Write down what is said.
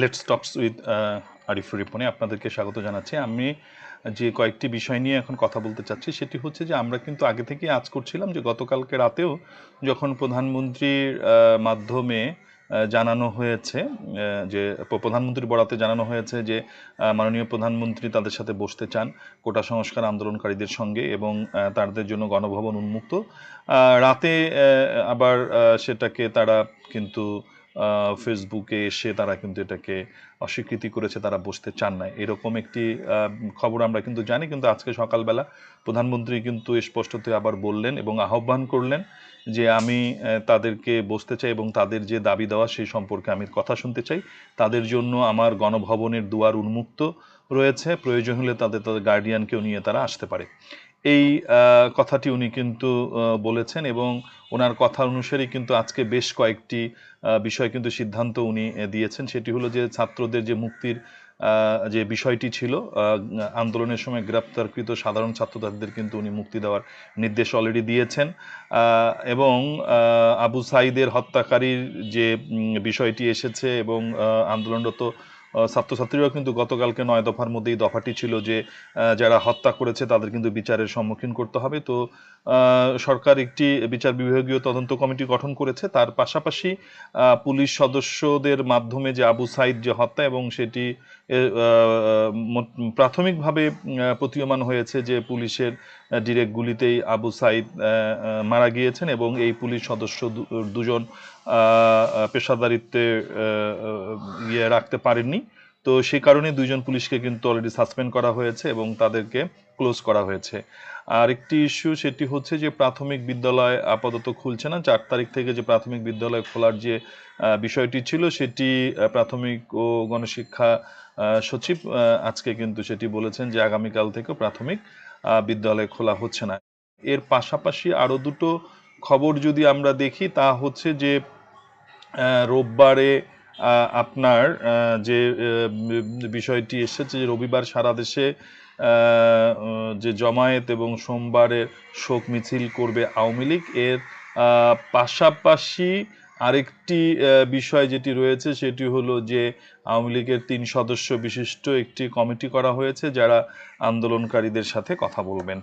Let's tops with Arif রিপনে আপনাদেরকে স্বাগত জানাচ্ছি। আমি যে কয়েকটি বিষয় নিয়ে এখন কথা বলতে চাচ্ছি, সেটি হচ্ছে যে আমরা কিন্তু আগে থেকেই আজ করছিলাম যে গতকালকে রাতেও যখন প্রধানমন্ত্রীর মাধ্যমে জানানো হয়েছে যে প্রধানমন্ত্রীর বরাতে জানানো হয়েছে যে মাননীয় প্রধানমন্ত্রী তাদের সাথে বসতে চান কোটা সংস্কার আন্দোলনকারীদের সঙ্গে এবং তাদের জন্য গণভবন উন্মুক্ত। রাতে আবার সেটাকে তারা কিন্তু ফেসবুকে এসে তারা কিন্তু এটাকে অস্বীকৃতি করেছে, তারা বসতে চান না। এরকম একটি খবর আমরা কিন্তু জানি, কিন্তু আজকে সকালবেলা প্রধানমন্ত্রী কিন্তু স্পষ্টত আবার বললেন এবং আহ্বান করলেন যে আমি তাদেরকে বসতে চাই এবং তাদের যে দাবি দেওয়া সেই সম্পর্কে আমি কথা শুনতে চাই। তাদের জন্য আমার গণভবনের দুয়ার উন্মুক্ত রয়েছে। প্রয়োজন হলে তাদের তাদের গার্ডিয়ানকেও নিয়ে তারা আসতে পারে। এই কথাটি উনি কিন্তু বলেছেন এবং ওনার কথা অনুসারেই কিন্তু আজকে বেশ কয়েকটি বিষয় কিন্তু সিদ্ধান্ত উনি দিয়েছেন। সেটি হলো যে ছাত্রদের যে মুক্তির যে বিষয়টি ছিল আন্দোলনের সময় গ্রেপ্তারকৃত সাধারণ ছাত্রছাত্রীদের কিন্তু উনি মুক্তি দেওয়ার নির্দেশ অলরেডি দিয়েছেন। এবং আবু সাইদের হত্যাকারীর যে বিষয়টি এসেছে এবং আন্দোলনরত ছাত্রছাত্রীরাও কিন্তু গতকালকে নয় দফার মধ্যে এই দফাটি ছিল যে যারা হত্যা করেছে তাদের কিন্তু বিচারের সম্মুখীন করতে হবে। তো সরকার একটি বিচার বিভাগীয় তদন্ত কমিটি গঠন করেছে। তার পাশাপাশি পুলিশ সদস্যদের মাধ্যমে যে আবু সাইদ যে হত্যা এবং সেটি প্রাথমিকভাবে প্রতীয়মান হয়েছে যে পুলিশের ডিরেক্ট গুলিতেই আবু সাইদ মারা গিয়েছেন এবং এই পুলিশ সদস্য দুজন পেশাদারিত্বে ইয়ে রাখতে পারেননি। তো সেই কারণে দুইজন পুলিশকে কিন্তু অলরেডি সাসপেন্ড করা হয়েছে এবং তাদেরকে ক্লোজ করা হয়েছে। আর একটি ইস্যু সেটি হচ্ছে যে প্রাথমিক বিদ্যালয় আপাতত খুলছে না। চার তারিখ থেকে যে প্রাথমিক বিদ্যালয় খোলার যে বিষয়টি ছিল সেটি প্রাথমিক ও গণশিক্ষা সচিব আজকে কিন্তু সেটি বলেছেন যে আগামীকাল থেকে প্রাথমিক বিদ্যালয় খোলা হচ্ছে না। এর পাশাপাশি আরও দুটো খবর যদি আমরা দেখি, তা হচ্ছে যে রোববারে আপনার যে বিষয়টি এসেছে যে, রবিবার সারা দেশে যে জমায়েত এবং সোমবারের শোক মিছিল করবে আওয়ামী লীগ। এর পাশাপাশি আরেকটি বিষয় যেটি রয়েছে সেটি হলো যে আওয়ামী লীগের তিন সদস্য বিশিষ্ট একটি কমিটি করা হয়েছে যারা আন্দোলনকারীদের সাথে কথা বলবেন।